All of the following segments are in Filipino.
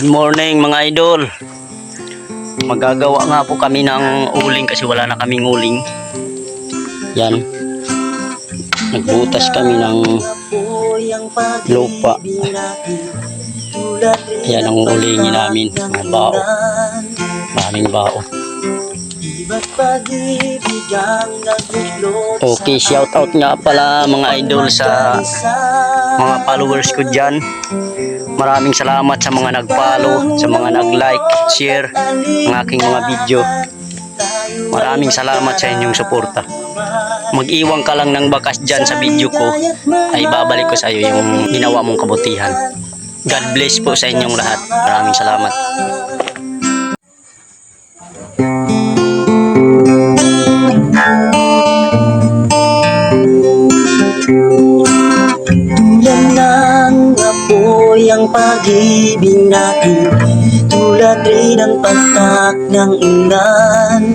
Good morning mga idol. Magagawa nga po kami ng uling kasi wala na kaming uling. Yan. Nagbutas kami ng lupa. Yan ang ulingin namin. Mga bao. Maraming bao. Okay, shout out nga pala mga idol sa mga followers ko dyan. Maraming salamat sa mga nag-follow, sa mga nag-like, share ng aking mga video. Maraming salamat sa inyong suporta. Mag-iwang ka lang ng bakas dyan sa video ko, ay babalik ko sa iyo yung ginawa mong kabutihan. God bless po sa inyong lahat. Maraming salamat. Ang pag-ibig natin Tulad rin ang patak ng ulan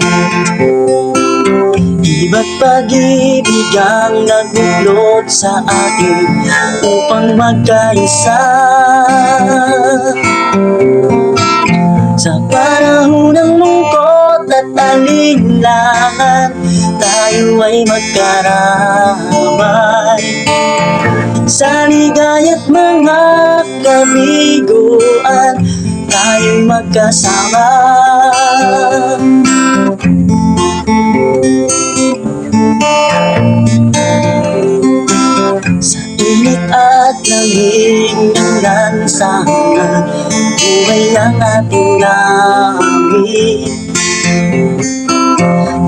Iba't pag-ibig ang nagbuklod sa atin Upang magkaisa. Sa panahon ng lungkot at alinlangan Tayo ay magkaramay kabiguan Tayo'y magkasama. Sa init at lamig ng lansangan Buhay ang ating langit.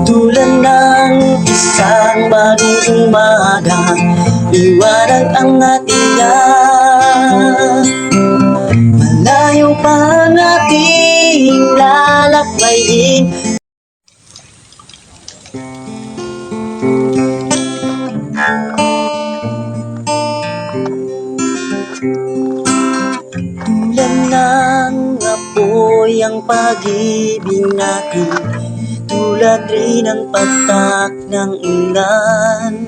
Tulad ng isang bagong umaga Liwanag ang ating Tulad ng apoy ang pag-ibig natin. Tulad rin ang patak ng ulan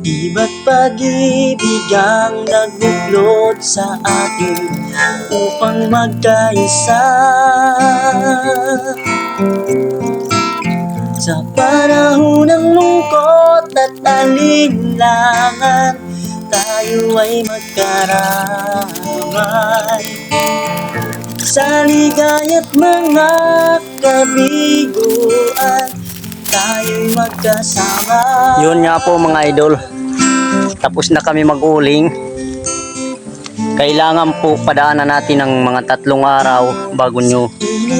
Iba't pag-ibig ang nagbuklod sa atin Upang magkaisa Sa panahon ng lungkot at alinlangan Tayo ay magkaramay sa ligaya't mga kabiguan Tayo'y magkasama Yun nga po mga idol. Tapos na kami mag-uling. Kailangan po padaanan natin ng mga tatlong araw bago nyo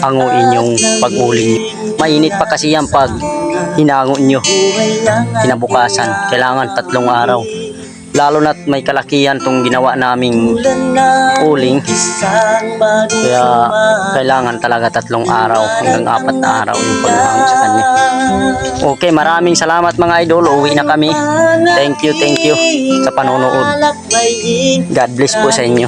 hanguin yung pag-uling. Mainit pa kasi yan pag hinango nyo kinabukasan. Kailangan tatlong araw. Lalo na't may kalakihan tong ginawa naming uling. Kaya kailangan talaga tatlong araw hanggang apat na araw yung paghango sa kanya. Okay, maraming salamat mga idol. Uwi na kami. Thank you, thank you sa panonood. God bless po sa inyo.